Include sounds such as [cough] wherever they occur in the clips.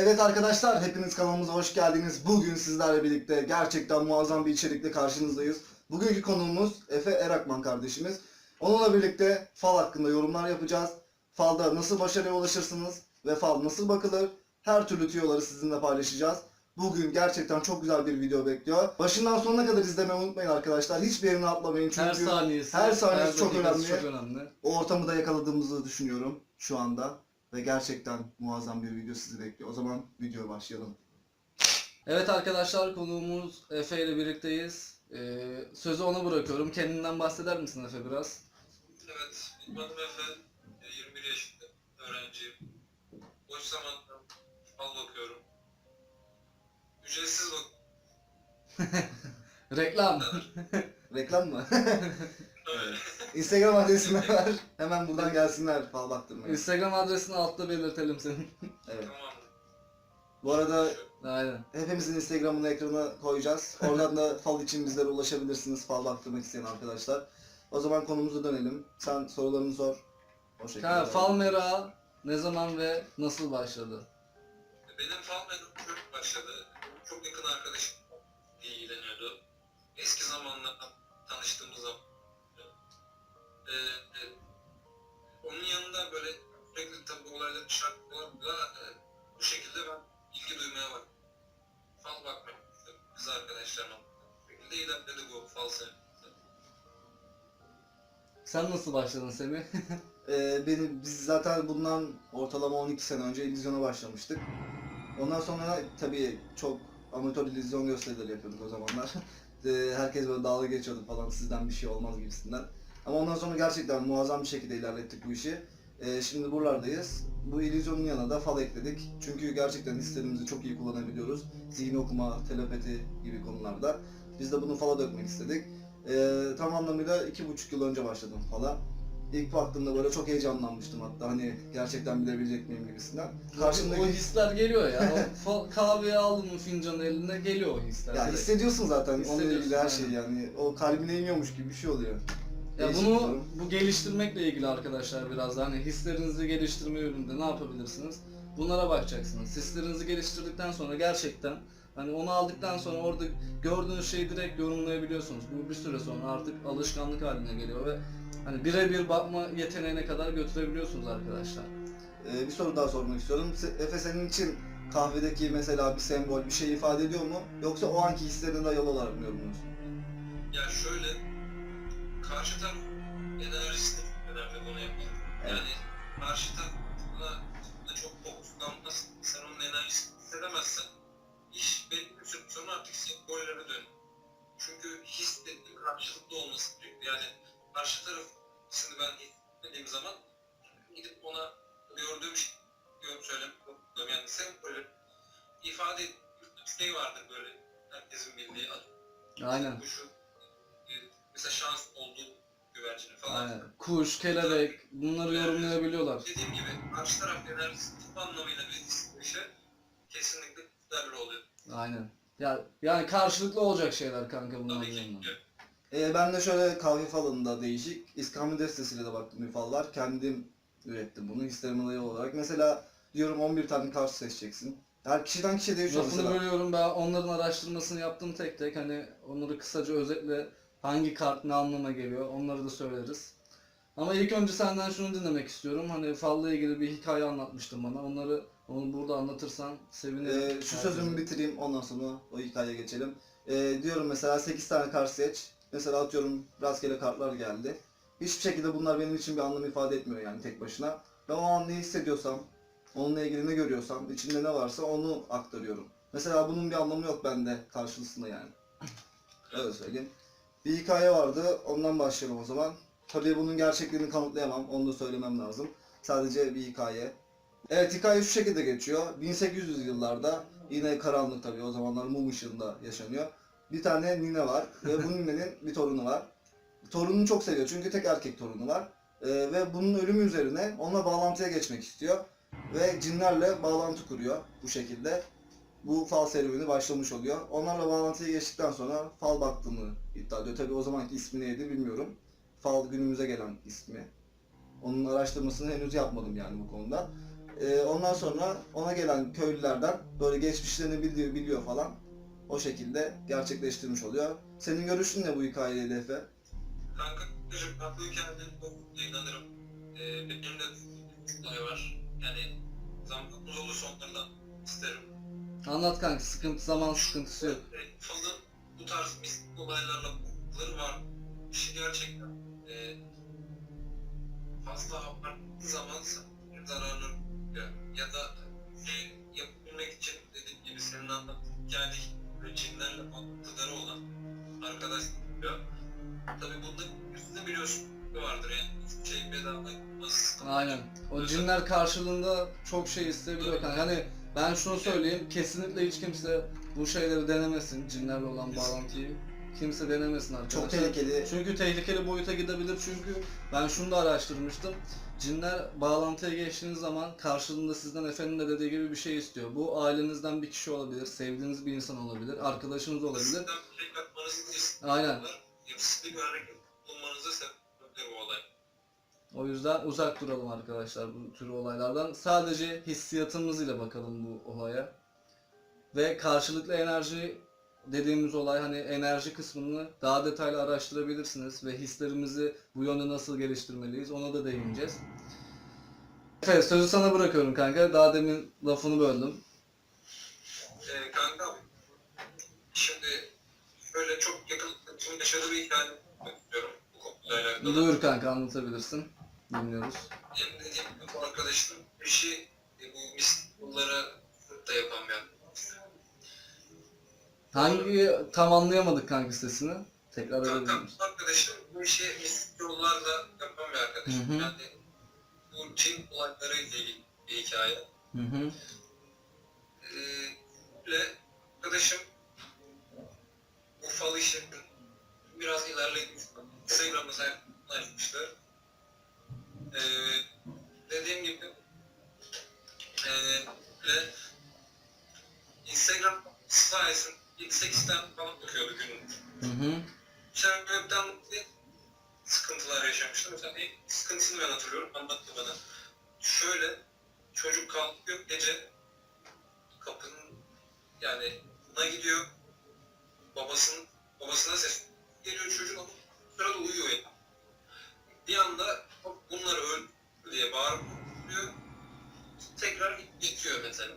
Evet arkadaşlar hepiniz kanalımıza hoş geldiniz. Bugün sizlerle birlikte gerçekten muazzam bir içerikle karşınızdayız. Bugünkü konuğumuz Efe Erakman kardeşimiz. Onunla birlikte fal hakkında yorumlar yapacağız. Falda nasıl başarıya ulaşırsınız ve fal nasıl bakılır? Her türlü tüyoları sizinle paylaşacağız. Bugün gerçekten çok güzel bir video bekliyor. Başından sonuna kadar izlemeyi unutmayın arkadaşlar. Hiçbir yerini atlamayın çünkü Her saniyesi, her saniyesi çok dakikası önemli. çok önemli. o ortamı da yakaladığımızı düşünüyorum şu anda. Ve gerçekten muazzam bir video sizi bekliyor. O zaman videoya başlayalım. Evet arkadaşlar konuğumuz Efe ile birlikteyiz. Ee, sözü ona bırakıyorum. Kendinden bahseder misin Efe biraz? Evet, benim adım Efe, e, 21 yaşında, öğrenciyim. Boş zamanda fal bakıyorum. Ücretsiz bak. [laughs] Reklam. [laughs] Reklam mı? [laughs] Instagram adresini ver. Hemen buradan gelsinler fal baktırmaya. Instagram adresini altta belirtelim senin. Evet. Bu arada Aynen. hepimizin Instagram'ını ekrana koyacağız. Oradan da fal için bizlere ulaşabilirsiniz. Fal baktırmak isteyen arkadaşlar. O zaman konumuza dönelim. Sen sorularını sor. O şekilde. Ha, fal merağı ne zaman ve nasıl başladı? Benim fal merakım çok başladı. Çok yakın arkadaşım ilgileniyordu. Eski zamanlarda tanıştığımız zaman. Ee, e, onun yanında böyle sürekli tabi olaylar şartlarla e, bu şekilde ben ilgi duymaya bak. Fal bakmak istedim kız arkadaşlarıma. Bu şekilde ilerledi bu fal sevgisi. Sen nasıl başladın Semih? [laughs] Ee, benim, biz zaten bundan ortalama 12 sene önce illüzyona başlamıştık. Ondan sonra tabii çok amatör illüzyon gösterileri yapıyorduk o zamanlar. [laughs] Ee, Herkes böyle dalga geçiyordu falan sizden bir şey olmaz gibisinden. Ama ondan sonra gerçekten muazzam bir şekilde ilerlettik bu işi. Ee, şimdi buralardayız. Bu illüzyonun yanına da fal ekledik. Çünkü gerçekten hislerimizi çok iyi kullanabiliyoruz. Zihin okuma, telepati gibi konularda. Biz de bunu fala dökmek istedik. Ee, tam anlamıyla iki buçuk yıl önce başladım fala. İlk baktığımda böyle çok heyecanlanmıştım hatta hani gerçekten bilebilecek miyim gibisinden. O Karşımdaki hisler geliyor ya. O [laughs] fal, kahveyi aldın mı fincanın eline geliyor o hisler. ya direkt. hissediyorsun zaten onunla ilgili her şeyi yani. O kalbine iniyormuş gibi bir şey oluyor. Ya Değişik bunu durum. bu geliştirmekle ilgili arkadaşlar biraz da hani hislerinizi geliştirme yönünde ne yapabilirsiniz? Bunlara bakacaksınız. Hislerinizi geliştirdikten sonra gerçekten hani onu aldıktan sonra orada gördüğünüz şeyi direkt yorumlayabiliyorsunuz. Bu bir süre sonra artık alışkanlık haline geliyor ve hani birebir bakma yeteneğine kadar götürebiliyorsunuz arkadaşlar. Ee, bir soru daha sormak istiyorum. Efe senin için kahvedeki mesela bir sembol bir şey ifade ediyor mu? Yoksa o anki hislerine dayalı olarak mı yorumluyorsun? Ya şöyle, karşı taraf enerjisi önemli bunu yapmak. Evet. Yani karşı tarafla da çok fokuslanmaz, sen onun enerjisini hissedemezsen iş belli bir süre sonra artık sembollere dönüyor. Çünkü his dediğim karşılıklı olması gerekiyor. Yani karşı tarafını ben hissetmediğim zaman gidip ona gördüğüm şey söylemek zorundayım. Yani sembolü ifade ettiğim bir şey vardır böyle herkesin bildiği adı. Aynen. Bu şu mesela şans olduğu güvercini falan. Aynen. Kuş, kelebek bunları yorumlayabiliyorlar. Dediğim gibi karşı taraf enerjisi tıp anlamıyla bir işe kesinlikle değerli oluyor. Aynen. Ya yani karşılıklı olacak şeyler kanka bunlar Tabii ki. Ee, ben de şöyle kahve falında değişik. İskambil destesiyle de baktım bir fal var. Kendim ürettim bunu hislerime dayalı olarak. Mesela diyorum 11 tane kart seçeceksin. Her kişiden kişiye değişiyor Lafını mesela. bölüyorum ben onların araştırmasını yaptım tek tek hani onları kısaca özetle hangi kart ne anlama geliyor onları da söyleriz. Ama ilk önce senden şunu dinlemek istiyorum. Hani falla ilgili bir hikaye anlatmıştın bana. Onları onu burada anlatırsan sevinirim. Ee, şu sözümü bitireyim ondan sonra o hikayeye geçelim. Ee, diyorum mesela 8 tane kart seç. Mesela atıyorum rastgele kartlar geldi. Hiçbir şekilde bunlar benim için bir anlam ifade etmiyor yani tek başına. Ben o an ne hissediyorsam, onunla ilgili ne görüyorsam, içimde ne varsa onu aktarıyorum. Mesela bunun bir anlamı yok bende karşılığında yani. Öyle söyleyeyim. Bir hikaye vardı, ondan başlayalım o zaman. Tabii bunun gerçekliğini kanıtlayamam, onu da söylemem lazım. Sadece bir hikaye. Evet hikaye şu şekilde geçiyor. 1800 yıllarda yine karanlık tabii o zamanlar mum ışığında yaşanıyor. Bir tane nine var ve bu ninenin bir torunu var. Torununu çok seviyor çünkü tek erkek torunu var. Ee, ve bunun ölümü üzerine onunla bağlantıya geçmek istiyor. Ve cinlerle bağlantı kuruyor bu şekilde. Bu fal serüveni başlamış oluyor. Onlarla bağlantıya geçtikten sonra fal baktığını iddia ediyor. Tabii o zamanki ismi neydi bilmiyorum. Fal günümüze gelen ismi. Onun araştırmasını henüz yapmadım yani bu konuda. Ee, ondan sonra ona gelen köylülerden böyle geçmişlerini biliyor, biliyor falan. O şekilde gerçekleştirmiş oluyor. Senin görüşün ne bu hikayeyle Efe? Kanka, ben bu hikayeden çok inanırım. Ee, benim de var. Yani zamanımız olursa onlardan isterim. Anlat kanka sıkıntı zaman sıkıntısı yok. E, Fal'ın bu tarz mistik olaylarla bulguları var. İşi gerçekten e, fazla abarttığı zaman zararlı ya, ya da şey yapabilmek için dediğim gibi senin anlattığın hikayedeki böyle cinlerle bağlantıları olan arkadaş diyor. Tabii bunda üstünde biliyorsun vardır yani şey bedava. Aynen. O cinler karşılığında çok şey isteyebiliyor kanka. Ben şunu söyleyeyim, kesinlikle hiç kimse bu şeyleri denemesin, cinlerle olan bağlantıyı. Kimse denemesin arkadaşlar. Çok tehlikeli. Çünkü tehlikeli boyuta gidebilir çünkü ben şunu da araştırmıştım. Cinler bağlantıya geçtiğiniz zaman karşılığında sizden efendim de dediği gibi bir şey istiyor. Bu ailenizden bir kişi olabilir, sevdiğiniz bir insan olabilir, arkadaşınız olabilir. Sizden bir şey. Aynen. Hepsi bir hareket bulmanıza sebep bu olay. O yüzden uzak duralım arkadaşlar bu tür olaylardan. Sadece hissiyatımız ile bakalım bu olaya. Ve karşılıklı enerji dediğimiz olay hani enerji kısmını daha detaylı araştırabilirsiniz ve hislerimizi bu yönde nasıl geliştirmeliyiz ona da değineceğiz. Evet sözü sana bırakıyorum kanka. Daha demin lafını böldüm. Ee, kanka şimdi şöyle çok yakın yaşadığı bir hikaye istiyorum bu konuyla alakalı. Kanka anlatabilirsin. Dinliyoruz. Benim dediğim gibi bu arkadaşım işi e, bu mistiklara da yapan bir adam. Hangi tam anlayamadık kanka sesini. Tekrar edebilir misin? arkadaşım bu işi mistik yollarla yapan bir arkadaşım. Hı hı. Yani bu cin olayları ile ilgili bir hikaye. Hı hı. Ee, ve arkadaşım bu fal işi biraz ilerletmiş. Instagram'da sayfasını açmışlar. Ee, dediğim gibi ee, ve Instagram sayesinde ilk 8 tane falan bakıyordu günlük. Hı hı. sebepten dolayı sıkıntılar yaşamıştım. Mesela ilk sıkıntısını ben hatırlıyorum. Anlattı bana. Şöyle çocuk kalkıyor gece kapının yani buna gidiyor babasının babasına ses geliyor çocuk ama sırada uyuyor ya. Bir anda "Hop, bunları öldü diye bağırıp diyor. Tekrar yetiyor mesela.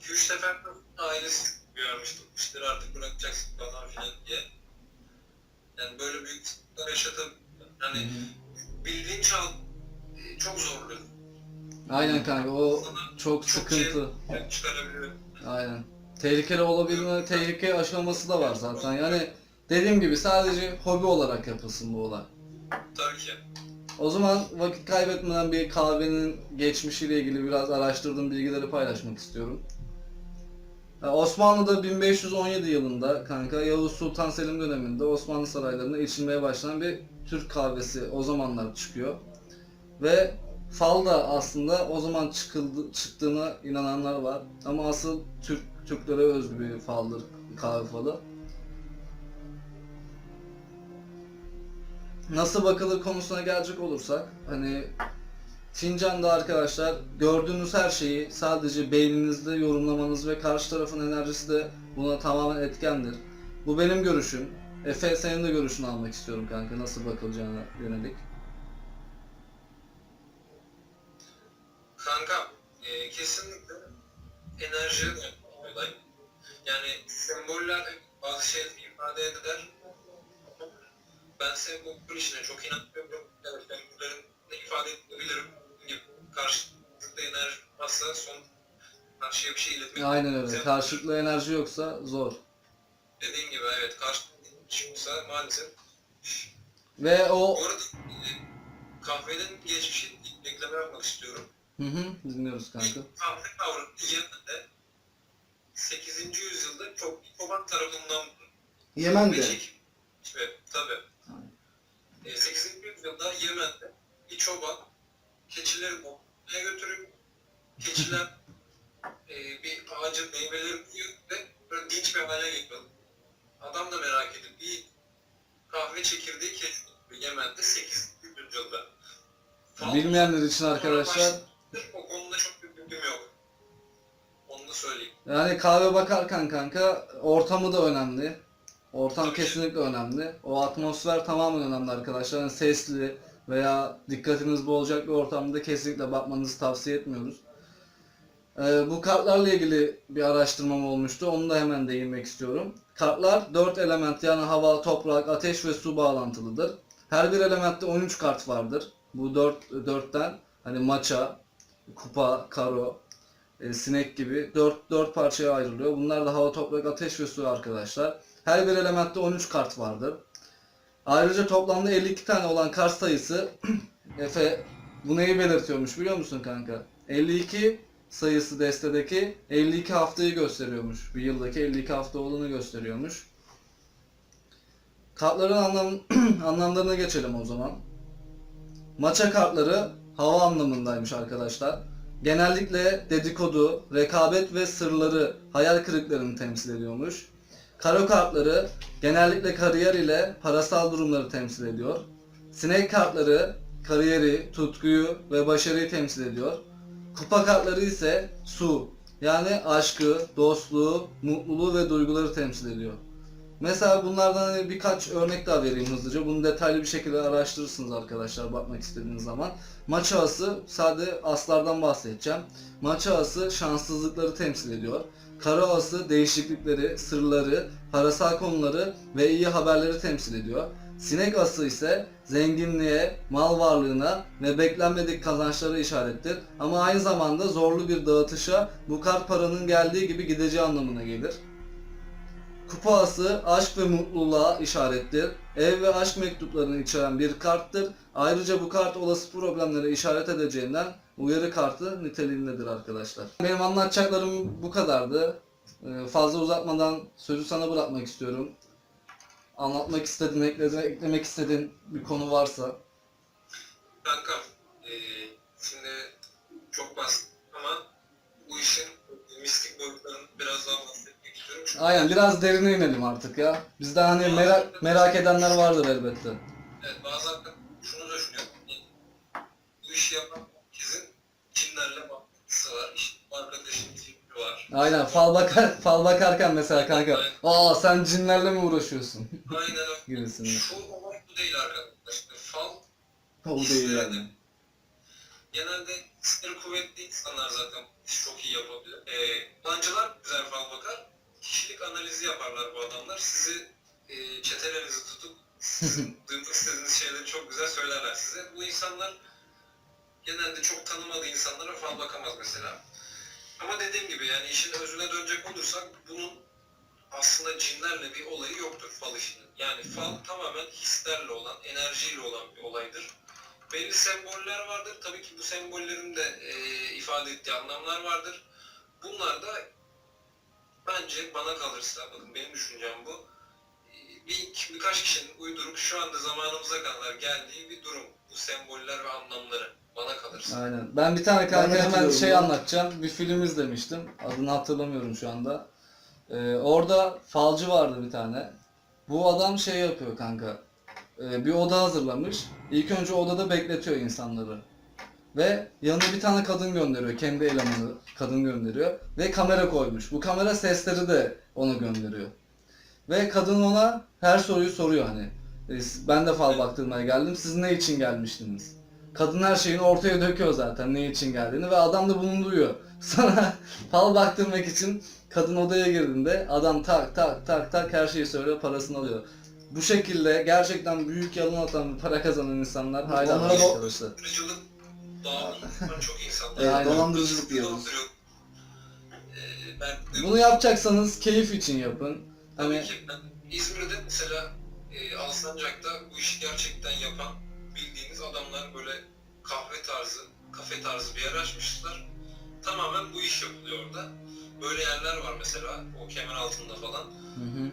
2-3 sefer ailesi uyarmıştı. İşleri artık bırakacaksın falan filan diye. Yani böyle büyük sıkıntılar yaşadım. Hı. bildiğin çağ e, çok zorlu. Aynen kanka o Sana çok sıkıntı. şey çıkarabiliyor. Aynen. Tehlikeli olabilme, tehlike aşaması da var zaten. Yani dediğim gibi sadece hobi olarak yapılsın bu olay. Tabii ki. O zaman vakit kaybetmeden bir kahvenin geçmişiyle ilgili biraz araştırdığım bilgileri paylaşmak istiyorum. Osmanlı'da 1517 yılında kanka Yavuz Sultan Selim döneminde Osmanlı saraylarında içilmeye başlanan bir Türk kahvesi o zamanlar çıkıyor. Ve fal da aslında o zaman çıkıldı, çıktığına inananlar var. Ama asıl Türk Türklere özgü bir faldır kahve falı. Nasıl bakılır konusuna gelecek olursak hani Fincan'da arkadaşlar gördüğünüz her şeyi sadece beyninizde yorumlamanız ve karşı tarafın enerjisi de buna tamamen etkendir. Bu benim görüşüm. Efe senin de görüşünü almak istiyorum kanka nasıl bakılacağına yönelik. Kanka e, kesinlikle enerji. Yani semboller bazı şeyleri ifade eder. Ben sembol işine çok inanıyorum. Evet, sembollerin de ifade edebilirim. Karşılıklı enerji varsa son karşıya bir şey iletmek. Aynen öyle. Karşılıklı enerji yoksa zor. Dediğim gibi evet karşılıklı çıkmışsa maalesef. Ve o Bu arada e, kahvenin geçmişi ekleme yapmak istiyorum. hı hı dinliyoruz kanka. İlk kahve kavramı Yemen'de 8. yüzyılda çok çoban tarafından Yemen'de. Evet, tabii. E, 8. yüzyılda Yemen'de bir çoban keçileri toplamaya götürüyor. Keçiler [laughs] e, bir ağacın meyveleri yiyor ve böyle dinç bir hale geliyor. Adam da merak edip bir kahve çekirdeği keşfediyor Yemen'de 8. yüzyılda. Bilmeyenler için arkadaşlar O konuda çok bir tipim yok. Onu da söyleyeyim. Yani kahve bakarken kanka ortamı da önemli. Ortam kesinlikle önemli. O atmosfer tamamen önemli arkadaşlar. Yani sesli veya dikkatiniz boğulacak bir ortamda kesinlikle bakmanızı tavsiye etmiyoruz. Ee, bu kartlarla ilgili bir araştırmam olmuştu. Onu da hemen değinmek istiyorum. Kartlar 4 element yani hava, toprak, ateş ve su bağlantılıdır. Her bir elementte 13 kart vardır. Bu 4 4'ten hani maça, kupa, karo, e, sinek gibi 4 4 parçaya ayrılıyor. Bunlar da hava, toprak, ateş ve su arkadaşlar. Her bir elementte 13 kart vardır. Ayrıca toplamda 52 tane olan kart sayısı [clears throat] Efe bu neyi belirtiyormuş biliyor musun kanka? 52 sayısı destedeki 52 haftayı gösteriyormuş. Bir yıldaki 52 hafta olduğunu gösteriyormuş. Kartların anlam [clears throat] anlamlarına geçelim o zaman. Maça kartları hava anlamındaymış arkadaşlar. Genellikle dedikodu, rekabet ve sırları, hayal kırıklarını temsil ediyormuş. Karo kartları genellikle kariyer ile parasal durumları temsil ediyor. Sinek kartları kariyeri, tutkuyu ve başarıyı temsil ediyor. Kupa kartları ise su, yani aşkı, dostluğu, mutluluğu ve duyguları temsil ediyor. Mesela bunlardan hani birkaç örnek daha vereyim hızlıca. Bunu detaylı bir şekilde araştırırsınız arkadaşlar bakmak istediğiniz zaman. Maç ağası, sade aslardan bahsedeceğim. Maç ağası şanssızlıkları temsil ediyor. Kara ağası değişiklikleri, sırları, parasal konuları ve iyi haberleri temsil ediyor. Sinek ası ise zenginliğe, mal varlığına ve beklenmedik kazançlara işarettir. Ama aynı zamanda zorlu bir dağıtışa bu kart paranın geldiği gibi gideceği anlamına gelir. Kupa ası aşk ve mutluluğa işarettir. Ev ve aşk mektuplarını içeren bir karttır. Ayrıca bu kart olası problemlere işaret edeceğinden uyarı kartı niteliğindedir arkadaşlar. Benim anlatacaklarım bu kadardı. Ee, Fazla uzatmadan sözü sana bırakmak istiyorum. Anlatmak istediğin, ekleme- eklemek istediğin bir konu varsa. Aynen biraz derine inelim artık ya. Bizde hani merak, merak edenler vardır elbette. Evet, bazen şunu düşünüyorum. Bu işi yapan herkesin cinlerle bağlantısı var. İşte arkadaşın tipi var. Aynen fal bakar fal bakarken mesela kanka aa sen cinlerle mi uğraşıyorsun Aynen öyle. [laughs] gibisinden. Şu olay bu değil arkadaşlar. Fal O değil yani. Genelde hisleri kuvvetli insanlar zaten çok iyi yapabilir. Ee, Yalancılar güzel fal bakar. Kişilik analizi yaparlar bu adamlar. Sizi e, çetelerinizi tutup sizin [laughs] duymak istediğiniz şeyleri çok güzel söylerler size. Bu insanlar genelde çok tanımadığı insanlara fal bakamaz mesela. Ama dediğim gibi yani işin özüne dönecek olursak bunun aslında cinlerle bir olayı yoktur fal işinin. Yani fal tamamen hislerle olan, enerjiyle olan bir olaydır belli semboller vardır. Tabii ki bu sembollerin de e, ifade ettiği anlamlar vardır. Bunlar da bence bana kalırsa, bakın benim düşüncem bu, bir, birkaç kişinin uydurup şu anda zamanımıza kadar geldiği bir durum. Bu semboller ve anlamları bana kalırsa. Aynen. Ben bir tane kanka hemen şey ya. anlatacağım. Bir film izlemiştim. Adını hatırlamıyorum şu anda. Ee, orada falcı vardı bir tane. Bu adam şey yapıyor kanka. Ee, bir oda hazırlamış. İlk önce odada bekletiyor insanları. Ve yanına bir tane kadın gönderiyor. Kendi elemanı kadın gönderiyor. Ve kamera koymuş. Bu kamera sesleri de ona gönderiyor. Ve kadın ona her soruyu soruyor hani. "E, Ben de fal baktırmaya geldim. Siz ne için gelmiştiniz? Kadın her şeyini ortaya döküyor zaten ne için geldiğini ve adam da bunu duyuyor. [laughs] Sonra fal baktırmak için kadın odaya girdiğinde adam tak tak tak tak her şeyi söylüyor parasını alıyor. Bu şekilde gerçekten büyük yalan atan para kazanan insanlar hala Onlara var arkadaşlar. Dolandırıcılık çok. Evet, diyoruz. Ee, ben Bunu yapacaksanız keyif için yapın. Tabii Hani ki İzmir'de mesela e, Alsancak'ta bu işi gerçekten yapan bildiğiniz adamlar böyle kahve tarzı, kafe tarzı bir yer açmışlar. Tamamen bu iş yapılıyor orada. Böyle yerler var mesela o kemer altında falan. Hı hı.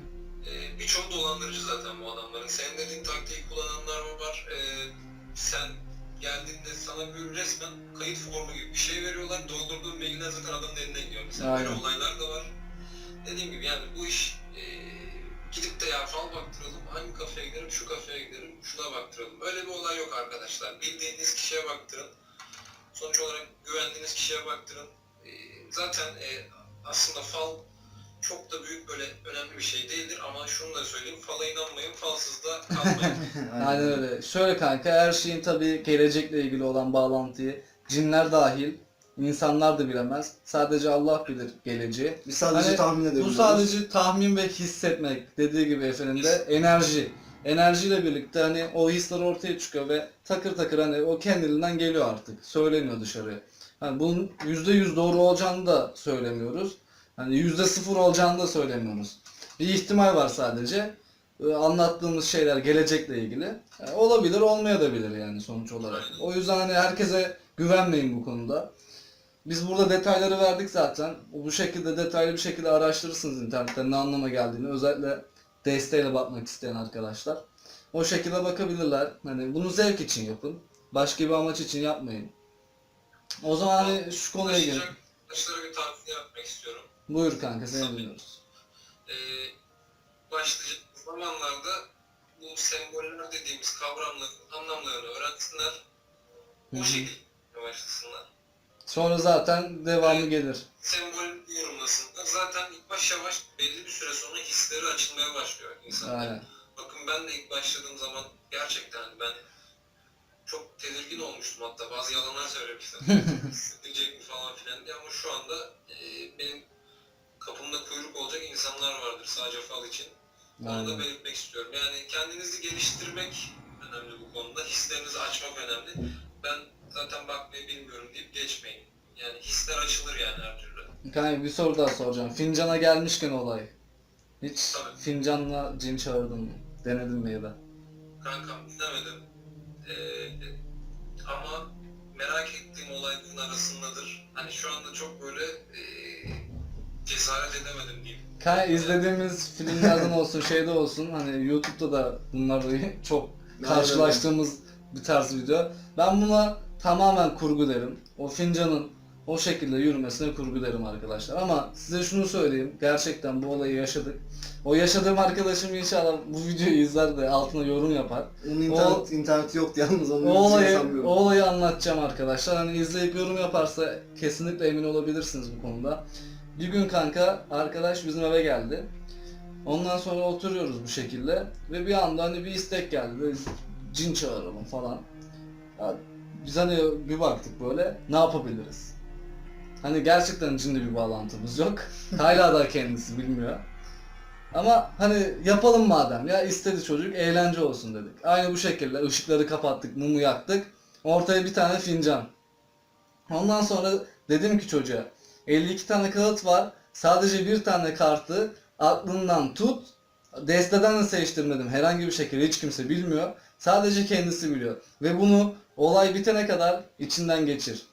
E, birçoğu dolandırıcı zaten bu adamların. Senin dediğin taktiği kullananlar mı var? E, sen geldiğinde sana bir resmen kayıt formu gibi bir şey veriyorlar. Doldurduğun mailler zaten adamın eline gidiyor. Mesela böyle Aynen. olaylar da var. Dediğim gibi yani bu iş e, gidip de ya fal baktıralım, hangi kafeye giderim, şu kafeye giderim, şuna baktıralım. Öyle bir olay yok arkadaşlar. Bildiğiniz kişiye baktırın. Sonuç olarak güvendiğiniz kişiye baktırın. zaten e, aslında fal çok da büyük böyle önemli bir şey değildir ama şunu da söyleyeyim fala inanmayın falsız da kalmayın. [laughs] Aynen öyle. Şöyle kanka her şeyin tabii gelecekle ilgili olan bağlantıyı cinler dahil insanlar da bilemez. Sadece Allah bilir geleceği. Biz sadece Hani tahmin Bu edebiliyoruz. sadece tahmin ve hissetmek. Dediği gibi efendim de enerji. Enerjiyle birlikte hani o hisler ortaya çıkıyor ve takır takır hani o kendiliğinden geliyor artık. Söyleniyor dışarıya. Hani bunun %100 doğru olacağını da söylemiyoruz. Hani %0 olacağını da söylemiyoruz. Bir ihtimal var sadece. Ee, Anlattığımız şeyler gelecekle ilgili. Yani olabilir, olmayabilir yani sonuç olarak. O yüzden hani herkese güvenmeyin bu konuda. Biz burada detayları verdik zaten. Bu şekilde detaylı bir şekilde araştırırsınız internetten ne anlama geldiğini. Özellikle desteğiyle bakmak isteyen arkadaşlar. O şekilde bakabilirler. Hani bunu zevk için yapın. Başka bir amaç için yapmayın. O zaman hani şu konuya gelin. Arkadaşlara bir tavsiye yapmak istiyorum. Buyur kanka seni dinliyoruz. Ee, başlayacak zamanlarda bu semboller dediğimiz kavramların anlamlarını öğrensinler. O şekilde başlasınlar. Sonra zaten devamı gelir. Sembol yorumlasınlar. Zaten ilk baş yavaş belli bir süre sonra hisleri açılmaya başlıyor insanlar. Aynen. Bakın ben de ilk başladığım zaman gerçekten hani ben çok tedirgin olmuştum hatta bazı yalanlar söylemiştim. Hissedecek mi falan filan diye ama şu anda e, benim kapımda kuyruk olacak insanlar vardır sadece fal için. Onu da belirtmek istiyorum. Yani kendinizi geliştirmek önemli bu konuda. Hislerinizi açmak önemli. Ben zaten bakmayı bilmiyorum deyip geçmeyin. Yani hisler açılır yani her türlü. Kanka bir soru daha soracağım. Fincana gelmişken olay. Hiç Tabii. fincanla cin çağırdın mı? Denedin mi ya da? Kankam dinlemedim. Ee, ama merak ettiğim olayların arasındadır. Hani şu anda çok böyle e, cesaret edemedim diyeyim. Kanka izlediğimiz filmlerden olsun şeyde olsun hani YouTube'da da bunlarla [laughs] çok karşılaştığımız bir tarz video. Ben buna tamamen kurgu derim. O fincanın o şekilde yürümesine kurgu derim arkadaşlar. Ama size şunu söyleyeyim. Gerçekten bu olayı yaşadık. O yaşadığım arkadaşım inşallah bu videoyu izler de altına yorum yapar. Onun internet, interneti yoktu yalnız onu O olayı, sanmıyorum. o olayı anlatacağım arkadaşlar. Hani izleyip yorum yaparsa kesinlikle emin olabilirsiniz bu konuda. Bir gün kanka arkadaş bizim eve geldi. Ondan sonra oturuyoruz bu şekilde ve bir anda hani bir istek geldi. Böyle cin çağıralım falan. Ya biz hani bir baktık böyle ne yapabiliriz? Hani gerçekten cinle bir bağlantımız yok. [laughs] Hala da kendisi bilmiyor. Ama hani yapalım madem ya istedi çocuk eğlence olsun dedik. Aynı bu şekilde ışıkları kapattık, mumu yaktık. Ortaya bir tane fincan. Ondan sonra dedim ki çocuğa 52 tane kağıt var. Sadece bir tane kartı aklından tut. Desteden de seçtirmedim. Herhangi bir şekilde hiç kimse bilmiyor. Sadece kendisi biliyor. Ve bunu olay bitene kadar içinden geçir.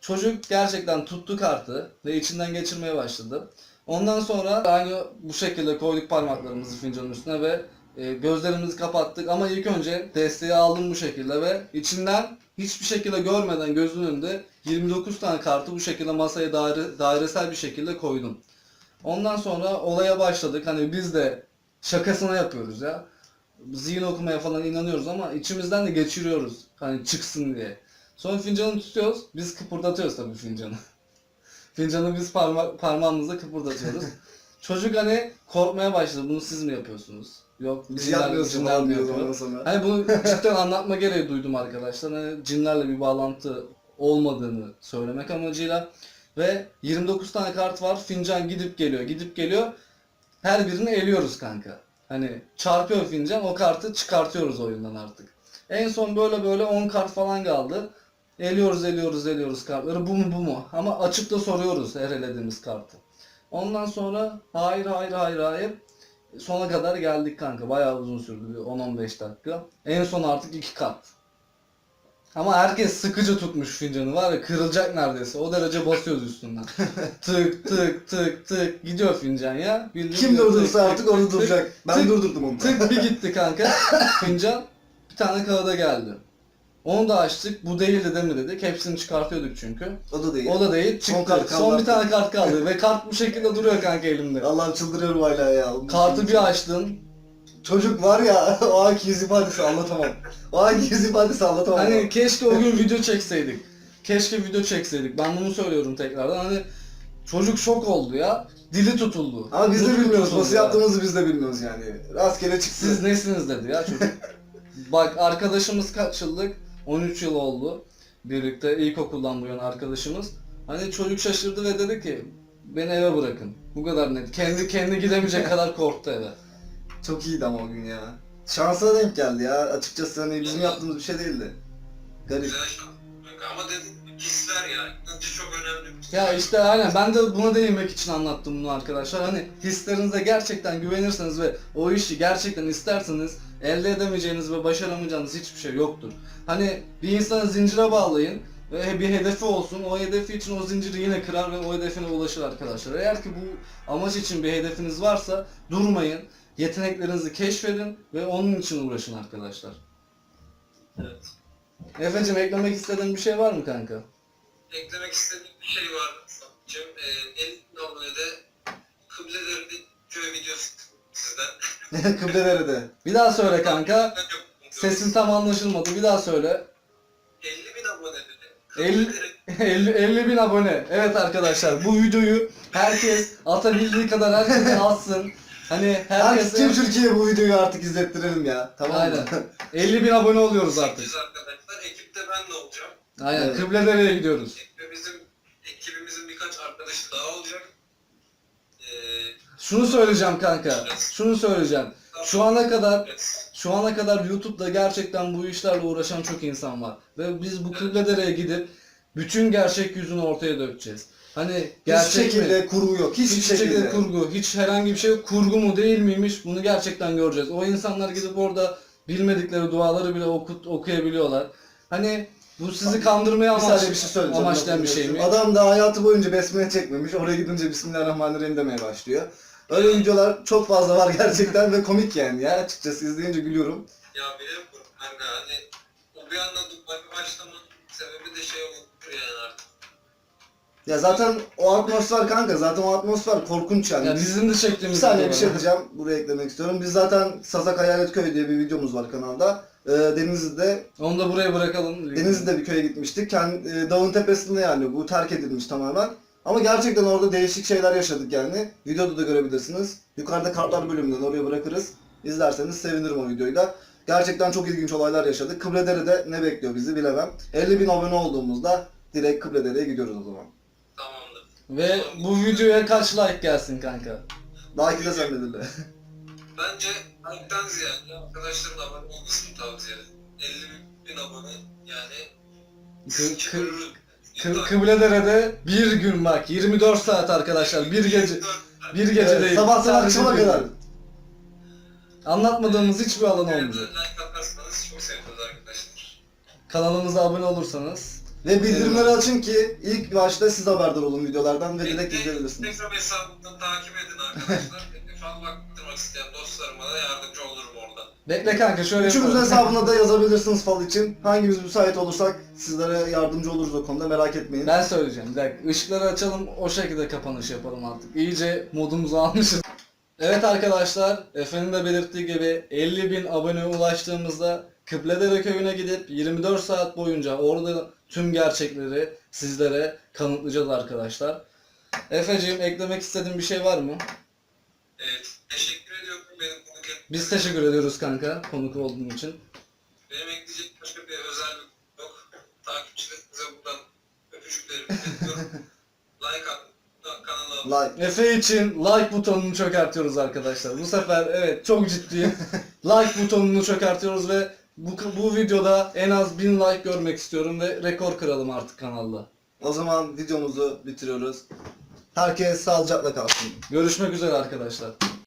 Çocuk gerçekten tuttu kartı ve içinden geçirmeye başladı. Ondan sonra aynı bu şekilde koyduk parmaklarımızı fincanın üstüne ve e, gözlerimizi kapattık ama ilk önce desteği aldım bu şekilde ve içinden hiçbir şekilde görmeden gözünün önünde 29 tane kartı bu şekilde masaya daire, dairesel bir şekilde koydum. Ondan sonra olaya başladık. Hani biz de şakasına yapıyoruz ya. Zihin okumaya falan inanıyoruz ama içimizden de geçiriyoruz. Hani çıksın diye. Sonra fincanı tutuyoruz. Biz kıpırdatıyoruz tabii fincanı. [laughs] fincanı biz parma parmağımızla kıpırdatıyoruz. [laughs] Çocuk hani korkmaya başladı. Bunu siz mi yapıyorsunuz? Yok Biz cinler- yapmıyoruz cinler falan diyoruz yapıyor? ondan sonra. Hani bunu [laughs] cidden anlatma gereği duydum arkadaşlar. Hani cinlerle bir bağlantı olmadığını söylemek amacıyla. Ve 29 tane kart var. Fincan gidip geliyor, gidip geliyor. Her birini eliyoruz kanka. Hani çarpıyor fincan, o kartı çıkartıyoruz oyundan artık. En son böyle böyle 10 kart falan kaldı. Eliyoruz, eliyoruz, eliyoruz kartları. Bu mu bu mu? Ama açıp da soruyoruz her elediğimiz kartı. Ondan sonra hayır hayır hayır hayır. Sona kadar geldik kanka. Bayağı uzun sürdü. bir 10-15 dakika. En son artık iki kat. Ama herkes sıkıcı tutmuş fincanı var ya kırılacak neredeyse. O derece basıyoruz üstünden. [laughs] tık tık tık tık gidiyor fincan ya. Bildiğin Kim durdursa tık, artık tık, onu tık, durduracak. Ben tık, durdurdum onu. Tık bir gitti kanka. Fincan bir tane kağıda geldi. Onu da açtık. Bu değil mi dedik. Hepsini çıkartıyorduk çünkü. O da değil. O da değil. Son Çıktı. kart kaldı Son bir artık. tane kart kaldı. Ve kart bu şekilde duruyor kanka elimde. Allah'ım çıldırıyorum hala ya. Kartı bir açtın. Çocuk var ya [laughs] o anki yüz ifadesi anlatamam. O anki yüz ifadesi anlatamam. Hani keşke o gün video çekseydik. Keşke video çekseydik. Ben bunu söylüyorum tekrardan. Hani Çocuk şok oldu ya. Dili tutuldu. Ama biz de bilmiyoruz. tutuldu Nasıl ya. yaptığımızı biz de bilmiyoruz yani. Rastgele çıktı. Siz nesiniz dedi ya çocuk. [laughs] Bak arkadaşımız kaç yıllık? 13 yıl oldu. Birlikte ilkokuldan bu yana arkadaşımız. Hani çocuk şaşırdı ve dedi ki beni eve bırakın. Bu kadar net. Kendi kendi gidemeyecek [laughs] kadar korktu eve. Çok iyiydi ama o gün ya. Şansa denk geldi ya. Açıkçası hani bizim yaptığımız bir şey değildi. Garip. Ama dedim hisler ya. İnanınca çok önemli bir şey. Ya işte aynen ben de buna değinmek için anlattım bunu arkadaşlar. Hani hislerinize gerçekten güvenirseniz ve o işi gerçekten isterseniz elde edemeyeceğiniz ve başaramayacağınız hiçbir şey yoktur. Hani bir insanı zincire bağlayın ve bir hedefi olsun. O hedefi için o zinciri yine kırar ve o hedefine ulaşır arkadaşlar. Eğer ki bu amaç için bir hedefiniz varsa durmayın. Yeteneklerinizi keşfedin ve onun için uğraşın arkadaşlar. Evet. Efe'cim eklemek istediğin bir şey var mı kanka? Eklemek istediğim bir şey var. Cem, e, 50 bin abonede Kıblelerini köy videosu sizden. [laughs] Kıbleleri de. Bir daha söyle kanka. Sesin tam anlaşılmadı. Bir daha söyle. 50 bin abone dedi. 50 50, 50 bin abone. Evet arkadaşlar bu videoyu herkes atabildiği kadar herkes [laughs] atsın. Hani Herkes tüm Türkiye'ye bu videoyu artık izlettirelim ya. Tamam mı? Aynen. [laughs] 50 bin abone oluyoruz artık. 8 arkadaşlar. Ekipte ben de olacağım. Aynen. Evet. Kıbledere'ye gidiyoruz. Ve bizim ekibimizin birkaç arkadaşı daha olacak. Ee, Şunu söyleyeceğim kanka. Şunu söyleyeceğim. Şu ana kadar evet. şu ana kadar YouTube'da gerçekten bu işlerle uğraşan çok insan var. Ve biz bu Kıbledere'ye gidip bütün gerçek yüzünü ortaya dökeceğiz. Hani Hiçbir gerçek mi? şekilde kurgu yok. Hiçbir, Hiçbir şekilde şekilde. kurgu, hiç herhangi bir şey yok. Kurgu mu değil miymiş bunu gerçekten göreceğiz. O insanlar gidip orada bilmedikleri duaları bile okut, okuyabiliyorlar. Hani bu sizi kandırmaya Bir amaç, saniye bir şey söyleyeceğim. amaçlayan bir şey mi? Adam da hayatı boyunca besmele çekmemiş. Oraya gidince Bismillahirrahmanirrahim demeye başlıyor. Öyle videolar çok fazla var gerçekten ve komik yani ya. Açıkçası izleyince gülüyorum. Ya musun kanka hani o bir anda dublaj Ya zaten o atmosfer kanka zaten o atmosfer korkunç yani. Ya Biz- bizim de bir çektiğimiz saniye bir şey diyeceğim. Buraya eklemek istiyorum. Biz zaten Sazak Hayalet Köy diye bir videomuz var kanalda. Ee, Denizli'de Onu da buraya bırakalım. Denizli'de bir köye gitmiştik. Kendi, e, dağın tepesinde yani bu terk edilmiş tamamen. Ama gerçekten orada değişik şeyler yaşadık yani. Videoda da görebilirsiniz. Yukarıda kartlar bölümünden oraya bırakırız. İzlerseniz sevinirim o videoyu da. Gerçekten çok ilginç olaylar yaşadık. Kıbledere'de ne bekliyor bizi bilemem. 50 bin abone olduğumuzda direkt Kıbledere'ye gidiyoruz o zaman. Ve bu videoya kaç like gelsin kanka? Belki de belirle. Bence like'tan ziyade arkadaşların abone olmasını tavsiye ederim. 50 bin abone yani Kı- kı-. Kı- Kıbledere'de bir gün bak 24 saat arkadaşlar bir gece bir gece Evet, değil. sabahtan sadece akşama bir gün. kadar. Anlatmadığımız hiçbir alan olmayacak. Like atarsanız çok seviniriz arkadaşlar. Kanalımıza abone olursanız Ve bildirimleri açın ki ilk başta siz haberdar olun videolardan ve direkt izleyebilirsiniz. Instagram hesabından takip edin arkadaşlar. [laughs] Fal baktırmak isteyen dostlarıma da yardımcı olurum orada. Bekle kanka şöyle Üçümüzün yapalım. hesabına da yazabilirsiniz fal için. Hangimiz müsait olursak sizlere yardımcı oluruz o konuda merak etmeyin. Ben söyleyeceğim. Bir dakika. Işıkları açalım. O şekilde kapanış yapalım artık. İyice modumuzu almışız. Evet arkadaşlar. Efe'nin de belirttiği gibi 50 bin aboneye ulaştığımızda Kıbledere köyüne gidip 24 saat boyunca orada tüm gerçekleri sizlere kanıtlayacağız arkadaşlar. Efe'ciğim eklemek istediğin bir şey var mı? Evet, teşekkür ediyorum benim konuk Biz teşekkür ediyoruz kanka konuk olduğun için. Benim ekleyecek başka bir özellik yok. Takipçilerimize buradan öpücüklerimi iletiyorum. [laughs] like atın, kanala Like. Efe için like butonunu çökertiyoruz arkadaşlar. Bu sefer evet çok ciddiyim. [laughs] like butonunu çökertiyoruz ve bu, bu videoda en az 1000 like görmek istiyorum ve rekor kıralım artık kanalda. O zaman videomuzu bitiriyoruz. Herkes sağlıcakla kalsın. Görüşmek üzere arkadaşlar.